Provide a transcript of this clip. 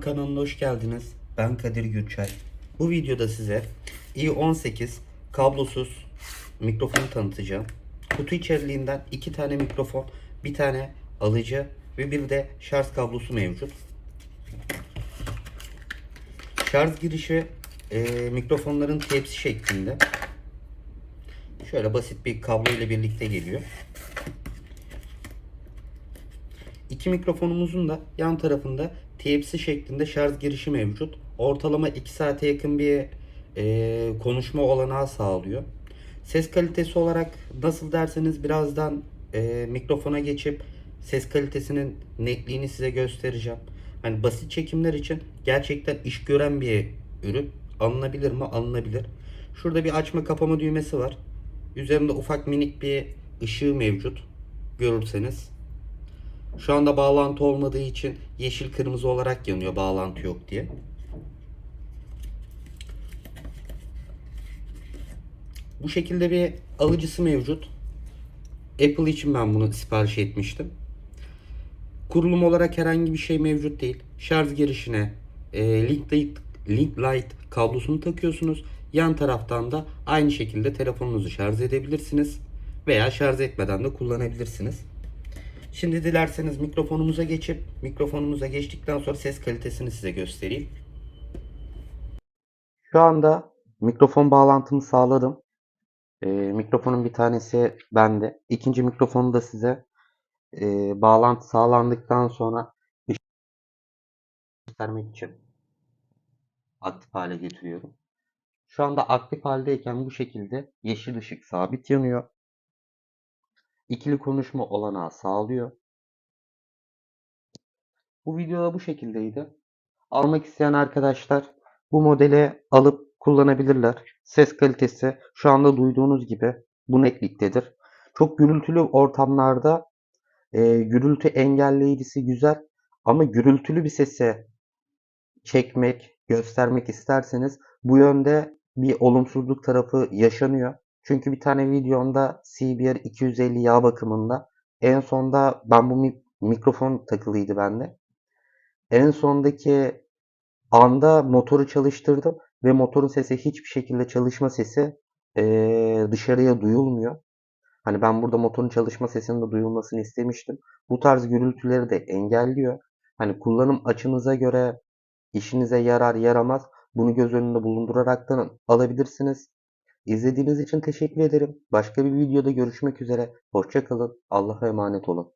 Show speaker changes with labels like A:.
A: kanalına hoş geldiniz. Ben Kadir Gürçay. Bu videoda size i18 kablosuz mikrofon tanıtacağım. Kutu içeriliğinden iki tane mikrofon, bir tane alıcı ve bir de şarj kablosu mevcut. Şarj girişi e, mikrofonların tepsi şeklinde. Şöyle basit bir kablo ile birlikte geliyor. İki mikrofonumuzun da yan tarafında Type-C şeklinde şarj girişi mevcut. Ortalama 2 saate yakın bir e, konuşma olanağı sağlıyor. Ses kalitesi olarak nasıl derseniz birazdan e, mikrofona geçip ses kalitesinin netliğini size göstereceğim. Hani basit çekimler için gerçekten iş gören bir ürün. Alınabilir mi? Alınabilir. Şurada bir açma kapama düğmesi var. Üzerinde ufak minik bir ışığı mevcut. Görürseniz. Şu anda bağlantı olmadığı için yeşil kırmızı olarak yanıyor bağlantı yok diye. Bu şekilde bir alıcısı mevcut. Apple için ben bunu sipariş etmiştim. Kurulum olarak herhangi bir şey mevcut değil. Şarj girişine e, link, light, link light kablosunu takıyorsunuz. Yan taraftan da aynı şekilde telefonunuzu şarj edebilirsiniz. Veya şarj etmeden de kullanabilirsiniz. Şimdi dilerseniz mikrofonumuza geçip mikrofonumuza geçtikten sonra ses kalitesini size göstereyim. Şu anda mikrofon bağlantımı sağladım. Ee, mikrofonun bir tanesi bende. İkinci mikrofonu da size e, bağlantı sağlandıktan sonra göstermek için aktif hale getiriyorum. Şu anda aktif haldeyken bu şekilde yeşil ışık sabit yanıyor. İkili konuşma olanağı sağlıyor. Bu videoda bu şekildeydi. Almak isteyen arkadaşlar bu modeli alıp kullanabilirler. Ses kalitesi şu anda duyduğunuz gibi bu netliktedir. Çok gürültülü ortamlarda e, gürültü engelleyicisi güzel ama gürültülü bir sesi çekmek, göstermek isterseniz bu yönde bir olumsuzluk tarafı yaşanıyor. Çünkü bir tane videomda CBR 250 yağ bakımında en sonda ben bu mi- mikrofon takılıydı bende. En sondaki anda motoru çalıştırdım ve motorun sesi hiçbir şekilde çalışma sesi dışarıya duyulmuyor. Hani ben burada motorun çalışma sesinin de duyulmasını istemiştim. Bu tarz gürültüleri de engelliyor. Hani kullanım açınıza göre işinize yarar yaramaz bunu göz önünde bulunduraraktan alabilirsiniz. İzlediğiniz için teşekkür ederim. Başka bir videoda görüşmek üzere. Hoşça kalın. Allah'a emanet olun.